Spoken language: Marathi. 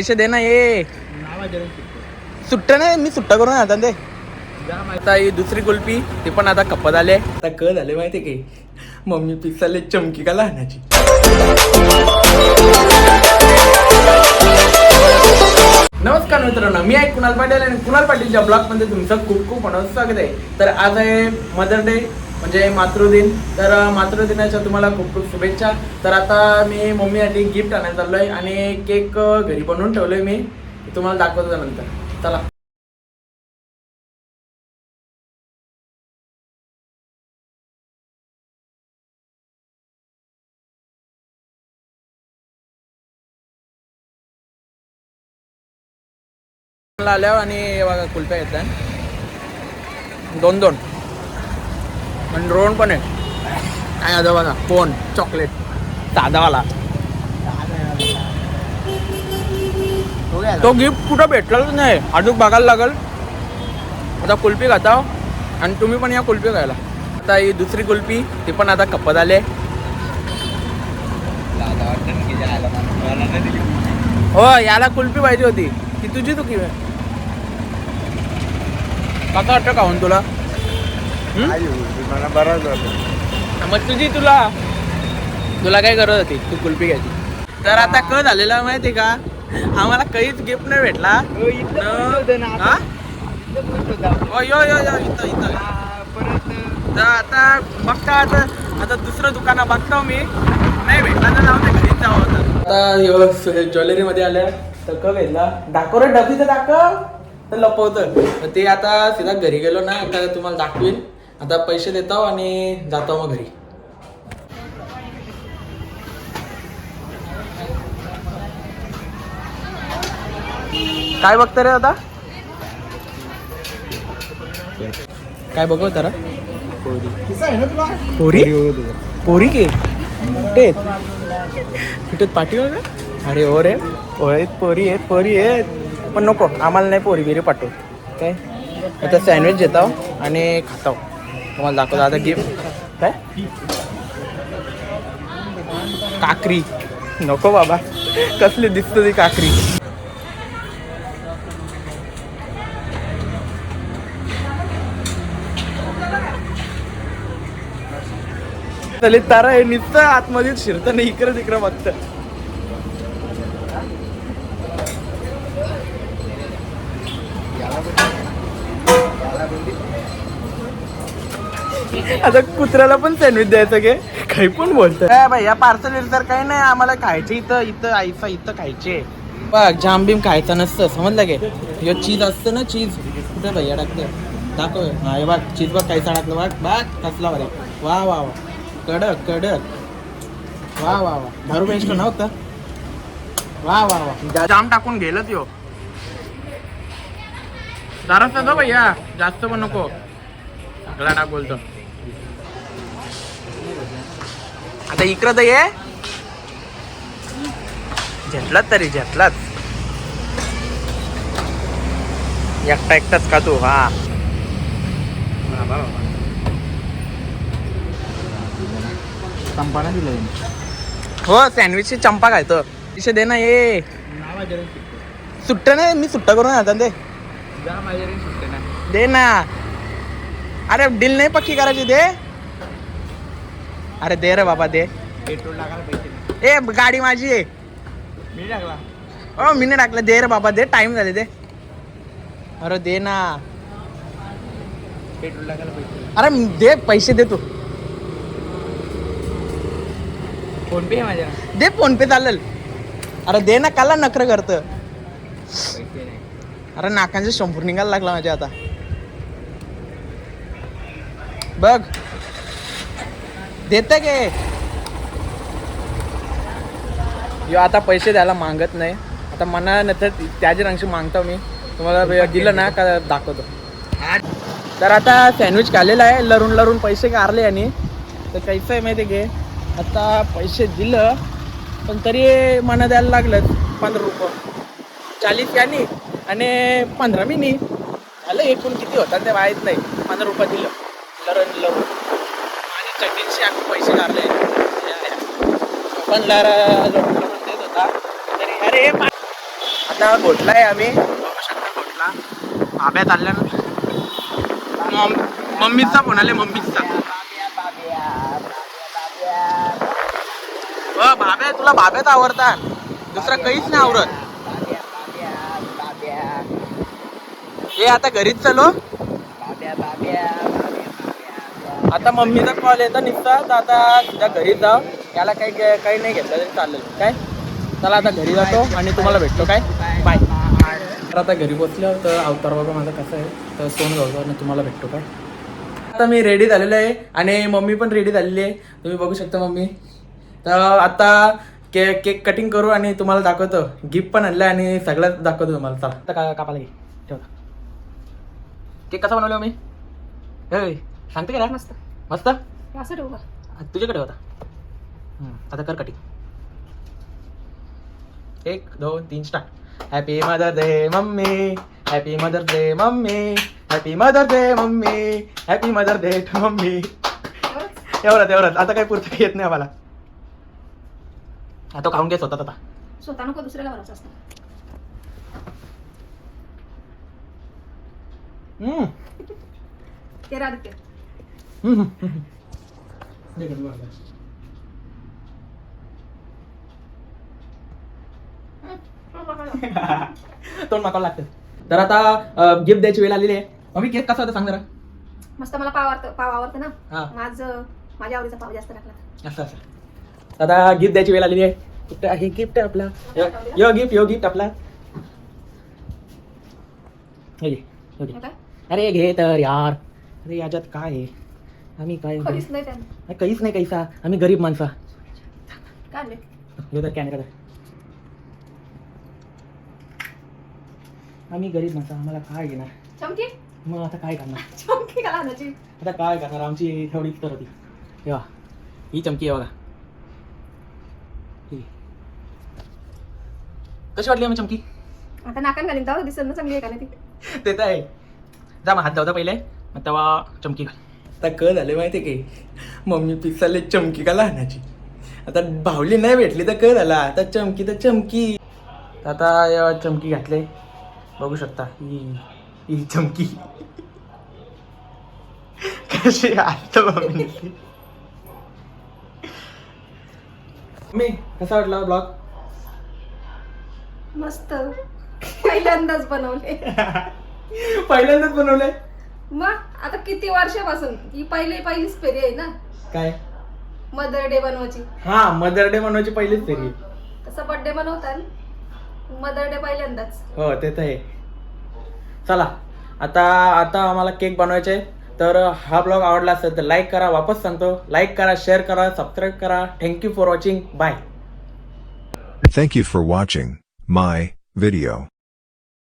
पैसे दे ना ये। सुट्ट नाही मी सुट्टा करून आता ते आता ही दुसरी कुल्फी ती पण आता कपत आले आता क झाले माहिती की मम्मी पिसाले चमकी का लहानाची? नमस्कार मित्रांनो मी आहे कुणाल पाटील आणि कुणाल पाटीलच्या ब्लॉगमध्ये तुमचं खूप खूप स्वागत आहे. तर आज आहे मदर डे म्हणजे मातृदिन. तर मातृदिनाच्या तुम्हाला खूप खूप शुभेच्छा. तर आता मी मम्मीसाठी गिफ्ट आणायला चाललोय आणि केक घरी बनवून ठेवलोय मी. तुम्हाला दाखवतो नंतर चला. आल्यावर आणि बघा कुल्फ्या घेतल्या दोन दोन पण ड्रोन पण आहे. काय आता बघा कोण चॉकलेट साधावाला तो गिफ्ट कुठं भेटलाच नाही. अजून बघायला लागल. आता कुल्फी खाता हो. आणि तुम्ही पण या कुल्फी खायला. आता ही दुसरी कुल्फी ती पण आता कपत आले हो याला कुल्फी पाहिजे होती. ती तुझी चुकी आहे. काका वाटतं खाऊन तुला? मला बराच झालं. मग तुझी तुला तुला काय गरज होती? तू कुल्फी घ्यायची. तर आता क झालेला माहिती का? आम्हाला काहीच गिफ्ट नाही भेटला. न- यो यो यो इथं इथं. तर आता बघता आता आता दुसरं दुकानं बघतो मी. नाही भेटला तर जाऊ दे घरीच जावं आता. आता ज्वेलरी मध्ये आल्या. तर क भेटला दाखव रे डबी तर दाखव. तर लपवतं ते आता सीधा घरी गेलो ना आता तुम्हाला दाखवीन. आता पैसे देतो आणि जातो मग घरी. काय बघता रे आता? काय बघव रा? पोरी? पोरी के? कुठे कुठे पाठी का? अरे ओ रे. ओळीत पोरी आहेत पोरी आहेत. पण नको आम्हाला नाही पोरी बिरी पाठव काय? आता सँडविच देताव आणि खाताव. तुम्हाला दाखव आता गिफ्ट काय? काकरी. नको बाबा. कसली दिसत ती काकरी. चलित तारा हे नुसतं आतमध्येच शिरतं नाही इकडे तिकडे बघतं. आता कुत्र्याला पण सँडविच द्यायचं गे. काही पण बोलत भाई या पार्सल तर काही नाही आम्हाला खायचे इथं इथं आईचं इथं खायचे. बघ जाम बीम खायचं नसतं समजलं गे यो चीज असतं ना चीज कुठे भैया टाकते. दाखव. हा हे बघ चीज बघ कायचा टाकलं बघ. बघ कसला बरे वा वा वा. कडक कडक. वा वा वा. दारू पेस्ट नव्हतं वा वा वा. जाम टाकून गेलच यो. दाराच दो भैया. जास्त पण नको. सगळा टाक बोलतो. आता इकडं तर ये. झेटलात तरी झेटलात एकटा एकटाच का तू? हा. दिलं हो सँडविचची चंपा खायचं तिशे दे ना ये. सुट्ट. नाही मी सुट्टा करून आता ते. दे ना. अरे डील नाही पक्की करायची दे. अरे दे रे बाबा दे. पेट्रोल टाकायला पैसे ए गाडी माझी आहे. मी टाकला. हो मी नाही टाकलं. दे रे बाबा दे. टाइम झाले दे. अरे दे ना. पेट्रोल टाकायला पैसे अरे दे पैसे दे तू. फोन पे माझ्या. दे फोन पे चालेल. अरे दे ना काला नखरं करतं. अरे नाकांचे शंभर निघायला लागला माझ्या आता. बघ. देते गे. यो आता पैसे द्यायला मागत नाही. आता मना नंतर त्याच्या रंगशी मागतो मी तुम्हाला दिलं ना का दाखवतो. तर आता सँडविच खाल्लेलं आहे लरून लरून पैसे काढले आणि तर कैचं आहे माहिती घे आता पैसे दिलं पण तरी मना द्यायला लागलं पंधरा रुपये. चाळीस यानी आणि पंधरा मिनी. झालं एकूण किती होतात ते माहीत नाही. पंधरा रुपये दिलं. लरून लरून. चटणीचे आम्ही पैसे काढले. पण लर लरून देत होता तरी अरे आता घोटला आहे आम्ही. बघू शकता घोटला भाब्या चालल्या ना. मम- मम्मीचा फोन आले मम्मीचा. भाब्या तुला भाब्याच आवडतात. दुसरा काहीच नाही आवडत. हे आता घरीच चलो. आता मम्मीचा कॉल येतो निघता तर आता तुझ्या घरी जाऊ याला काही काही नाही घेतलं तरी चालेल. काय? चला आता घरी जातो आणि तुम्हाला भेटतो. काय? बाय तर आता घरी पोचलो तर अवतार बाबा माझा कसं आहे? तर सोन घालतो आणि तुम्हाला भेटतो. काय? आता मी रेडी झालेलो आहे आणि मम्मी पण रेडी झालेली आहे. तुम्ही बघू शकता मम्मी. तर आता के केक कटिंग करू आणि तुम्हाला दाखवतो. गिफ्ट पण आणलं आणि सगळं दाखवतो तुम्हाला. चला. आता का कापाला घे. ठेवता केक कसा बनवला मी हे. सांगते का मस्त. मस्त? असं ठेवू का? तुझ्याकडे होता. आता कर कटिंग एक दोन तीन start happy mother day mummy. Happy mother day mummy. Happy mother day mummy. Happy mother day mummy. एवढंच? एवढंच आता काही पुरतं येत नाही आम्हाला. आता खाऊन घे स्वतः आता. स्वतः नको दुसऱ्याला भरायचं असतं. ते तोंड माकावं लागतं. तर आता गिफ्ट द्यायची वेळ आलेली आहे. मम्मी केक कसा होता सांग जरा. मस्त मला पाव आवडतं पाव आवडतं हा. ना माझं माझ्या आवडीचा पाव जास्त टाकला. असं असं. आता गिफ्ट द्यायची वेळ आलेली आहे. गिफ्ट आहे गिफ्ट आहे आपला. यो- यो गिफ्ट यो गिफ्ट आपला. हे घे, हे घे. हे काय अरे घे तर यार. अरे याच्यात काय आहे? आम्ही काय? नाही त्यानं. काहीच नाही कैसा. आम्ही गरीब माणसा. काढले तर कॅमेरा आम्ही गरीब माणसं आम्हाला काय घेणार? चमकी? मग आता काय करणार? चमकी का लहानाची आता काय करणार? आमची एवढीच तर होती. तेव्हा ही चमकी आहे बघा. ही. कशी वाटली आम्ही चमकी? आता नाकान घालीन तेव्हा दिसत ना चांगली आहे का नाही ती. ते तर आहे. जा मग हात जाऊ पहिले. मग तेव्हा चमकी घाल. आता क झाले माहिती आहे की मम्मी पिसाले चमकी का लहानाची. आता भावली नाही भेटली तर क झाला आता चमकी तर चमकी. आता या चमकी घातले. बघू शकता ही ही चमकी. कशी आत मम्मी. मम्मी कसा वाटला ब्लॉग? मस्त. पहिल्यांदाच बनवले. पहिल्यांदाच बनवलंय? मग आता किती वर्षापासून? ही पहिली पहिलीच फेरी आहे ना? काय? मदर डे बनवायची. हा मदर डे बनवायची पहिलीच फेरी तसा बर्थडे बनवतात मदर डे पहिल्यांदाच. हो ते तर आहे. चला आता आता आम्हाला केक बनवायचे आहे. तर हा ब्लॉग आवडला असेल तर लाईक करा वापस सांगतो. लाईक करा शेअर करा सबस्क्राईब करा. Thank you for watching bye Thank you for watching my video.